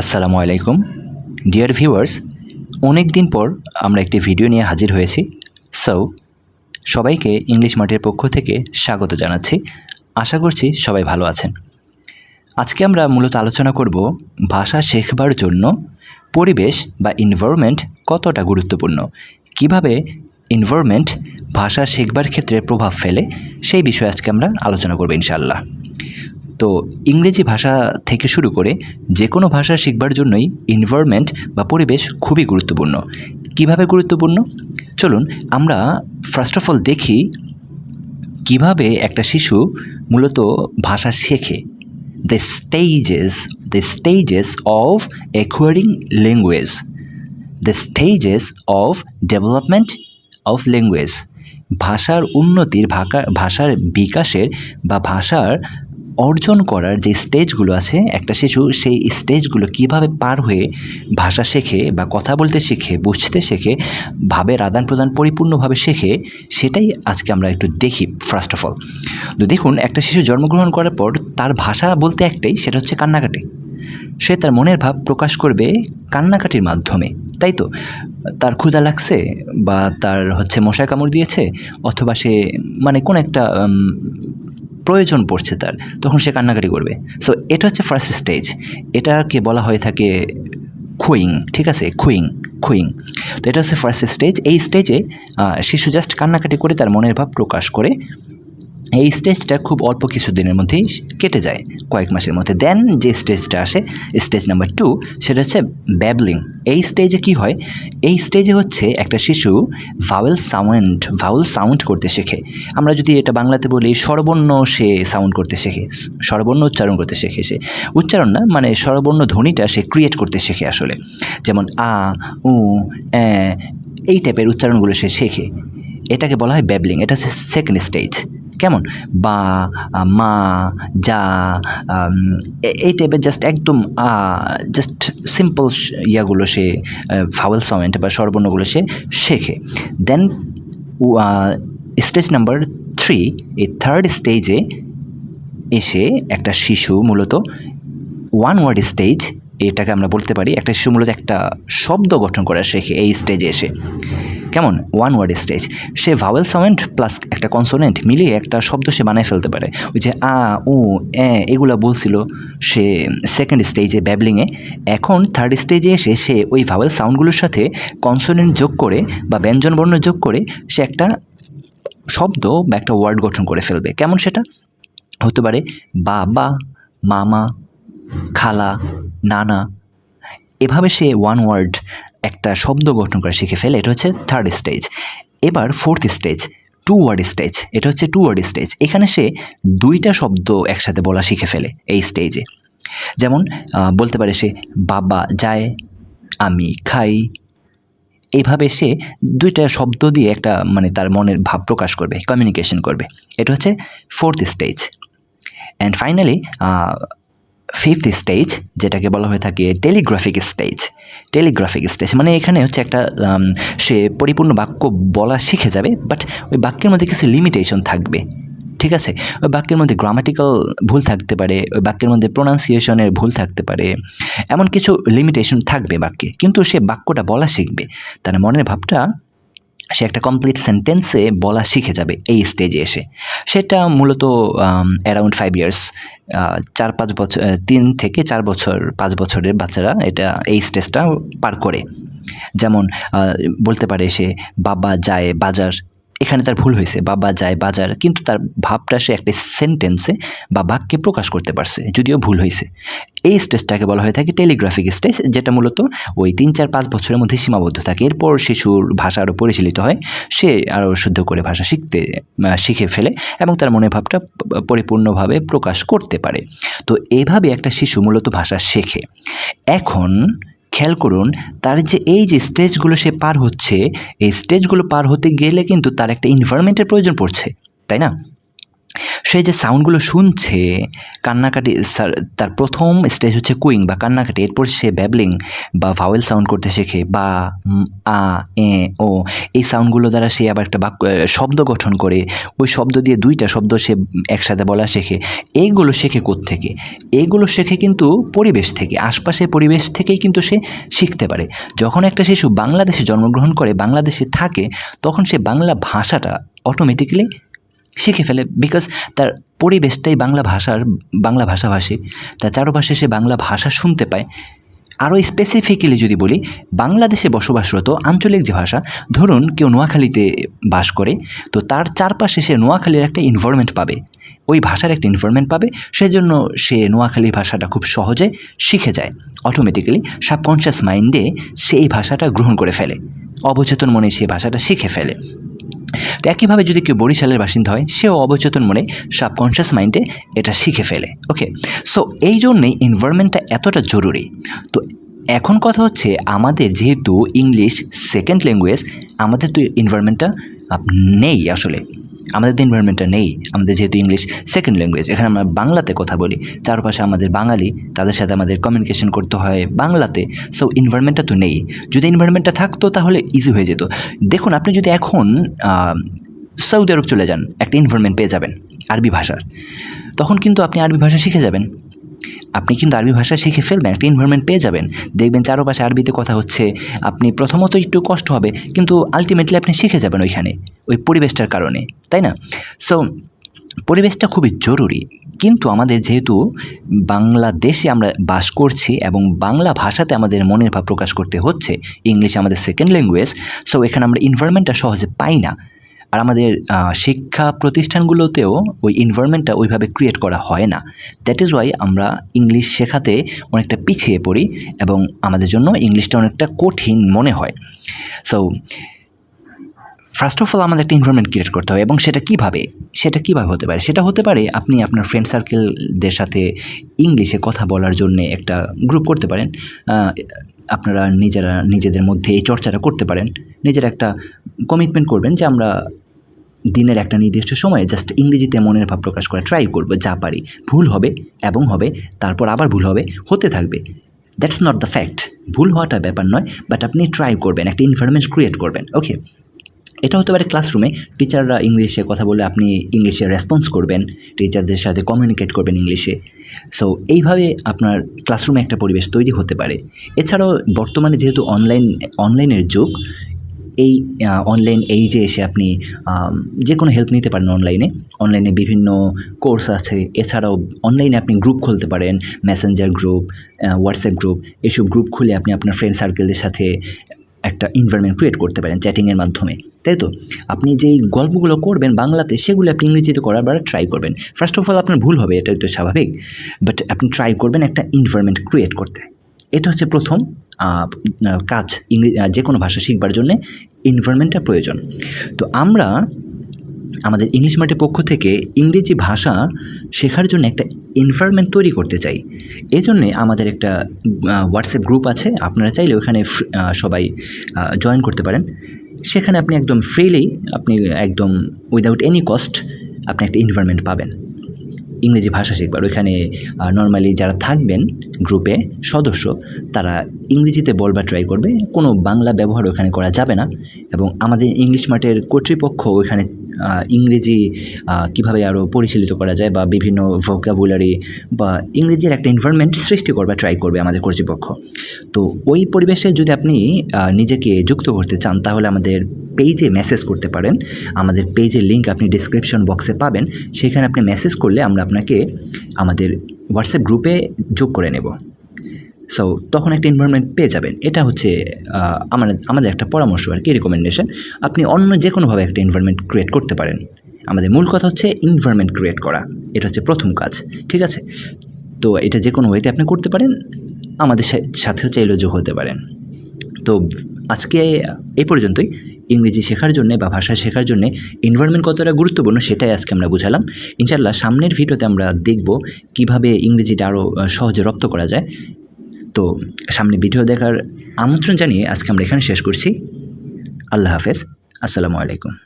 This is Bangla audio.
আসসালামু আলাইকুম। ডিয়ার ভিউয়ার্স অনেক দিন পর আমরা একটি ভিডিও নিয়ে হাজির হয়েছি। সো সবাইকে ইংলিশ মাঠের পক্ষ থেকে স্বাগত জানাচ্ছি। আশা করছি সবাই ভালো আছেন। আজকে আমরা মূলত আলোচনা করব ভাষা শেখবার জন্য পরিবেশ বা ইনভায়রনমেন্ট কতটা গুরুত্বপূর্ণ। কীভাবে ইনভায়রনমেন্ট ভাষা শেখবার ক্ষেত্রে প্রভাব ফেলে সেই বিষয়ে আজকে আমরা আলোচনা করব ইনশাআল্লাহ। তো ইংরেজি ভাষা থেকে শুরু করে যে কোনো ভাষা শিখবার জন্যই ইনভায়রনমেন্ট বা পরিবেশ খুবই গুরুত্বপূর্ণ। কীভাবে গুরুত্বপূর্ণ? চলুন আমরা ফার্স্ট অফ অল দেখি কীভাবে একটা শিশু মূলত ভাষা শেখে। The stages the stages of acquiring language the stages of development of language ভাষার উন্নতির ভাষা ভাষার বিকাশের বা ভাষার অর্জন করার যে স্টেজগুলো আছে, একটা শিশু সেই স্টেজগুলো কীভাবে পার হয়ে ভাষা শেখে বা কথা বলতে শেখে, বুঝতে শেখে ভাবের আদান প্রদান পরিপূর্ণভাবে শেখে, সেটাই আজকে আমরা একটু দেখি ফার্স্ট অফ অল তো দেখুন, একটা শিশু জন্মগ্রহণ করার পর তার ভাষা বলতে একটাই, সেটা হচ্ছে কান্নাকাটি। সে তার মনের ভাব প্রকাশ করবে কান্নাকাটির মাধ্যমে, তাই তো? তার ক্ষুধা লাগছে বা তার হচ্ছে মশায় কামড় দিয়েছে, অথবা সে মানে কোন একটা প্রয়োজন পড়ছে তার, তখন সে কান্নাকাটি করবে। সো এটা হচ্ছে ফার্স্ট স্টেজ এটাকে বলা হয়ে থাকে খুইং, ঠিক আছে? খুইং খুইং। তো এটা হচ্ছে ফার্স্ট স্টেজ এই স্টেজে শিশু জাস্ট কান্নাকাটি করে তার মনের ভাব প্রকাশ করে। এই স্টেজটা খুব অল্প কিছু দিনের মধ্যেই কেটে যায়। কয়েক মাসের মধ্যে। দেন যে স্টেজটা আসে, স্টেজ নাম্বার টু সেটা হচ্ছে ব্যাবলিং এই স্টেজে কি হয়? এই স্টেজে হচ্ছে একটা শিশু ভাওয়েল সাউন্ড ভাওয়েল সাউন্ড করতে শেখে। আমরা যদি এটা বাংলাতে বলি, স্বরবর্ণ সে সাউন্ড করতে শেখে। স্বরবর্ণ উচ্চারণ করতে শেখে সে। উচ্চারণ না মানে স্বরবর্ণ ধ্বনিটা সে ক্রিয়েট করতে শেখে আসলে। যেমন আ, উ এই টাইপের উচ্চারণগুলো সে শেখে। এটাকে বলা হয় ব্যাবলিং এটা হচ্ছে সেকেন্ড স্টেজ কেমন? বা মা, যা এই টাইপের জাস্ট একদম জাস্ট সিম্পল ইয়াগুলো সে ফাওয়েল সাউন্ড বা স্বরবর্ণগুলো সে শেখে। দেন স্টেজ নাম্বার থ্রি এই থার্ড স্টেজে এসে একটা শিশু মূলত ওয়ান ওয়ার্ড স্টেজ এটাকে আমরা বলতে পারি, একটা শিশু মূলত একটা শব্দ গঠন করা শেখে, এই স্টেজে এসে। কেমন? ওয়ান ওয়ার্ড স্টেজ সে ভাওয়েল সাউন্ড প্লাস একটা কনসোনেন্ট মিলিয়ে একটা শব্দ সে বানায় ফেলতে পারে। ওই যে আ, উ, এ, এগুলো বলছিল সে সেকেন্ড স্টেজে ব্যাবলিংয়ে এখন থার্ড স্টেজে এসে সে ওই ভাওয়েল সাউন্ডগুলোর সাথে কনসোনেন্ট যোগ করে বা ব্যঞ্জনবর্ণ যোগ করে সে একটা শব্দ বা একটা ওয়ার্ড গঠন করে ফেলবে। কেমন সেটা? হতে পারে বাবা, মামা, খালা, নানা। এভাবে সে ওয়ান ওয়ার্ড একটা শব্দ গঠন করে শিখে ফেলে, এটা হচ্ছে থার্ড স্টেজ এবার fourth stage two word stage এটা হচ্ছে টু ওয়ার্ড স্টেজ এখানে সে দুইটা শব্দ একসাথে বলা শিখে ফেলে এই স্টেজে যেমন বলতে পারে সে, বাবা যায়, আমি খাই। এইভাবে সে দুইটা শব্দ দিয়ে একটা মানে তার মনের ভাব প্রকাশ করবে কমিউনিকেশন করবে। এটা হচ্ছে fourth stage and finally fifth stage যেটাকে বলা হয়ে থাকে টেলিগ্রাফিক স্টেজ টেলিগ্রাফিক স্টেজ মানে এখানে হচ্ছে একটা সে পরিপূর্ণ বাক্য বলা শিখে যাবে বাট ওই বাক্যের মধ্যে কিছু লিমিটেশন থাকবে, ঠিক আছে? ওই বাক্যের মধ্যে গ্রামাটিক্যাল ভুল থাকতে পারে, ওই বাক্যের মধ্যে প্রোনাউন্সিয়েশনের ভুল থাকতে পারে, এমন কিছু লিমিটেশন থাকবে বাক্যে, কিন্তু সে বাক্যটা বলা শিখবে। তার মনের ভাবটা সে একটা কমপ্লিট সেন্টেন্সে বলা শিখে যাবে এই স্টেজে এসে। সেটা মূলত অ্যারাউন্ড ফাইভ ইয়ার্স চার পাঁচ বছর তিন থেকে চার বছর, পাঁচ বছরের বাচ্চারা এটা, এই স্টেজটা পার করে। যেমন বলতে পারে সে, বাবা যায় বাজার এখানে তার ভুল হয়েছে, বাবা যায় বাজার, কিন্তু তার ভাবটা সে একটা সেন্টেন্সে বা বাক্যে প্রকাশ করতে পারছে, যদিও ভুল হয়েছে। এই স্টেজটাকে বলা হয়ে থাকে টেলিগ্রাফিক স্টেজ যেটা মূলত ওই তিন চার পাঁচ বছরের মধ্যে সীমাবদ্ধ থাকে। এরপর শিশুর ভাষা আরও পরিচালিত হয়, সে আরও শুদ্ধ করে ভাষা শিখতে শিখে ফেলে এবং তার মনের ভাবটা পরিপূর্ণভাবে প্রকাশ করতে পারে। তো এইভাবে একটা শিশু মূলত ভাষা শেখে। এখন খেয়াল করুন, তার যে এই যে স্টেজগুলো সে পার হচ্ছে, এই স্টেজগুলো পার হতে গেলে কিন্তু তার একটা ইনভায়রনমেন্টের প্রয়োজন পড়ছে, তাই না? সে যে সাউন্ডগুলো শুনছে, কান্নাকাটি তার প্রথম স্টেজ হচ্ছে কুইং বা কান্নাকাটি। এরপর সে ব্যাবলিং বা ভাওয়েল সাউন্ড করতে শেখে বা আ, এ, ও। এই সাউন্ডগুলো দ্বারা সে আবার একটা বাক্য শব্দ গঠন করে। ওই শব্দ দিয়ে দুইটা শব্দ সে একসাথে বলা শেখে। এইগুলো শেখে থেকে এইগুলো শেখে কিন্তু পরিবেশ থেকে। আশপাশের পরিবেশ থেকেই কিন্তু সে শিখতে পারে। যখন একটা শিশু বাংলাদেশে জন্মগ্রহণ করে, বাংলাদেশে থাকে, তখন সে বাংলা ভাষাটা অটোমেটিক্যালি শিখে ফেলে বিকজ তার পরিবেশটাই বাংলা ভাষার, বাংলা ভাষাভাষী। তার চারপাশে সে বাংলা ভাষা শুনতে পায়। আরও স্পেসিফিক্যালি যদি বলি, বাংলাদেশে বসবাসরত আঞ্চলিক যে ভাষা, ধরুন কেউ নোয়াখালীতে বাস করে, তো তার চারপাশে সে নোয়াখালীর একটা ইনভারমেন্ট পাবে। ওই ভাষার একটা ইনভারমেন্ট পাবে, সেজন্য সে নোয়াখালী ভাষাটা খুব সহজে শিখে যায়। অটোমেটিক্যালি সাবকনশিয়াস মাইন্ডে সে এই ভাষাটা গ্রহণ করে ফেলে। অবচেতন মনে সে ভাষাটা শিখে ফেলে। তো একইভাবে যদি কেউ বরিশালের বাসিন্দা হয়, সেও অবচেতন মনে সাবকনশিয়াস মাইন্ডে এটা শিখে ফেলে ওকে সো এই জন্যেই এনভায়রনমেন্টটা এতটা জরুরি। তো এখন কথা হচ্ছে, আমাদের যেহেতু ইংলিশ সেকেন্ড ল্যাঙ্গুয়েজ আমাদের তো এনভায়রনমেন্টটা নেই আসলে। আমাদের তো এনভায়রনমেন্টটা নেই, আমাদের যেহেতু ইংলিশ সেকেন্ড ল্যাঙ্গুয়েজ এখানে আমরা বাংলাতে কথা বলি, চারপাশে আমাদের বাঙালি, তাদের সাথে আমাদের কমিউনিকেশন করতে হয় বাংলাতে সো এনভায়রনমেন্টটা তো নেই। যদি এনভায়রনমেন্টটা থাকতো তাহলে ইজি হয়ে যেত। দেখুন, আপনি যদি এখন সৌদি আরব চলে যান, একটা এনভায়রনমেন্ট পেয়ে যাবেন, আরবি ভাষার, তখন কিন্তু আপনি আরবি ভাষা শিখে যাবেন। আপনি কিন্তু আরবি ভাষা শিখে ফেলবেন, একটা এনভায়রনমেন্ট পেয়ে যাবেন। দেখবেন চারপাশে আরবিতে কথা হচ্ছে, আপনি প্রথমত একটু কষ্ট হবে, কিন্তু আলটিমেটলি আপনি শিখে যাবেন ওইখানে, ওই পরিবেশটার কারণে, তাই না? সো পরিবেশটা খুবই জরুরি। কিন্তু আমাদের যেহেতু বাংলাদেশে আমরা বাস করছি এবং বাংলা ভাষাতে আমাদের মনের ভাব প্রকাশ করতে হচ্ছে, ইংলিশ আমাদের সেকেন্ড ল্যাঙ্গুয়েজ সো এখানে আমরা এনভায়রনমেন্টটা সহজে পাই না। আর আমাদের শিক্ষা প্রতিষ্ঠানগুলোতেও ওই এনভায়রনমেন্টটা ওইভাবে ক্রিয়েট করা হয় না। দ্যাট ইজ ওয়াই আমরা ইংলিশ শেখাতে অনেকটা পিছিয়ে পড়ি এবং আমাদের জন্য ইংলিশটা অনেকটা কঠিন মনে হয়। সো ফার্স্ট অফ অল আমাদের একটা এনভায়রনমেন্ট ক্রিয়েট করতে হবে এবং সেটা কীভাবে? সেটা কীভাবে হতে পারে? সেটা হতে পারে আপনি আপনার ফ্রেন্ড সার্কেলদের সাথে ইংলিশে কথা বলার জন্য একটা গ্রুপ করতে পারেন। আপনারা নিজেরা, নিজেদের মধ্যে এই চর্চাটা করতে পারেন। নিজের একটা কমিটমেন্ট করবেন যে আমরা দিনের একটা নির্দিষ্ট সময়ে জাস্ট ইংরেজিতে মনের ভাব প্রকাশ করা ট্রাই করব, যা পারি। ভুল হবে এবং হবে, তারপর আবার ভুল হবে, হতে থাকবে। দ্যাটস নট দ্য ফ্যাক্ট ভুল হওয়াটা ব্যাপার নয় বাট আপনি ট্রাই করবেন, একটা ইনভারমেন্ট ক্রিয়েট করবেন ওকে এটা হতে পারে ক্লাসরুমে টিচাররা ইংলিশে কথা বলে আপনি ইংলিশে রেসপন্স করবেন টিচারদের সাথে কমিউনিকেট করবেন ইংলিশে। সো এইভাবে আপনার ক্লাসরুমে একটা পরিবেশ তৈরি হতে পারে। এছাড়াও বর্তমানে যেহেতু অনলাইন অনলাইনের যুগ এই অনলাইন এই যে এসে আপনি যে কোনো হেল্প নিতে পারেন অনলাইনে অনলাইনে বিভিন্ন কোর্স আছে। এছাড়াও অনলাইনে আপনি গ্রুপ খুলতে পারেন। মেসেঞ্জার গ্রুপ হোয়াটসঅ্যাপ গ্রুপ এসব গ্রুপ খুলে আপনি আপনার ফ্রেন্ড সার্কেলদের সাথে একটা এনভায়রনমেন্ট ক্রিয়েট করতে পারেন চ্যাটিংয়ের মাধ্যমে। তাই তো? আপনি যেই গল্পগুলো করবেন বাংলাতে, সেগুলো আপনি ইংরেজিতে করার ট্রাই করবেন। ফার্স্ট অফ অল আপনার ভুল হবে, এটা তো স্বাভাবিক। বাট আপনি ট্রাই করবেন একটা এনভায়রনমেন্ট ক্রিয়েট করতে। এটা হচ্ছে প্রথম কাজ ইংরেজি যে কোনো ভাষা শিখবার জন্য এনভায়রনমেন্টটা প্রয়োজন। তো আমরা আমাদের ইংলিশ মার্টের পক্ষ থেকে ইংরেজি ভাষা শেখার জন্য একটা এনভায়রনমেন্ট তৈরি করতে চাই। এই জন্যে আমাদের একটা হোয়াটসঅ্যাপ গ্রুপ আছে, আপনারা চাইলে ওখানে সবাই জয়েন করতে পারেন। সেখানে আপনি একদম ফ্রিলি আপনি একদম উইদাউট এনি কস্ট আপনি একটা এনভায়রনমেন্ট পাবেন। ইংরেজি ভাষা শিখবার। ওইখানে নর্মালি যারা থাকবেন গ্রুপে সদস্য, তারা ইংরেজিতে বলবার ট্রাই করবে। কোনো বাংলা ব্যবহার ওখানে করা যাবে না এবং আমাদের ইংলিশ মাঠের কর্তৃপক্ষ ওইখানে ইংরেজি কীভাবে আরও পরিচালিত করা যায় বা বিভিন্ন ভোকাবুলারি বা ইংরেজির একটা এনভায়রনমেন্ট সৃষ্টি করবার ট্রাই করবে আমাদের কর্তৃপক্ষ। তো ওই পরিবেশে যদি আপনি নিজেকে যুক্ত করতে চান, তাহলে আমাদের পেজে মেসেজ করতে পারেন। আমাদের পেজের লিঙ্ক আপনি ডিসক্রিপশন বক্সে পাবেন। সেখানে আপনি মেসেজ করলে আমরা আপনাকে আমাদের হোয়াটসঅ্যাপ গ্রুপে যোগ করে নেব। সো তখন একটা এনভায়রনমেন্ট পেয়ে যাবেন। এটা হচ্ছে আহ, আমাদের আমাদের একটা পরামর্শ আর কি রেকমেন্ডেশন আপনি অন্য যে কোনোভাবে একটা এনভায়রনমেন্ট ক্রিয়েট করতে পারেন। আমাদের মূল কথা হচ্ছে এনভায়রনমেন্ট ক্রিয়েট করা। এটা হচ্ছে প্রথম কাজ ঠিক আছে? তো এটা যে কোনো ওয়েতে আপনি করতে পারেন। আমাদের সাথেও চাইলেও যোগ হতে পারেন। তো আজকে এই পর্যন্তই। ইংরেজি শেখার জন্য বা ভাষা শেখার জন্য এনভায়রনমেন্ট কতটা গুরুত্বপূর্ণ সেটাই আজকে আমরা বুঝালাম। ইনশাল্লাহ সামনের ভিডিওতে আমরা দেখব কীভাবে ইংরেজিটা আরও সহজে রপ্ত করা যায়। তো সামনে ভিডিও দেখার আমন্ত্রণ জানিয়ে আজকে আমরা এখানে শেষ করছি। আল্লাহ হাফেজ। আসসালামু আলাইকুম।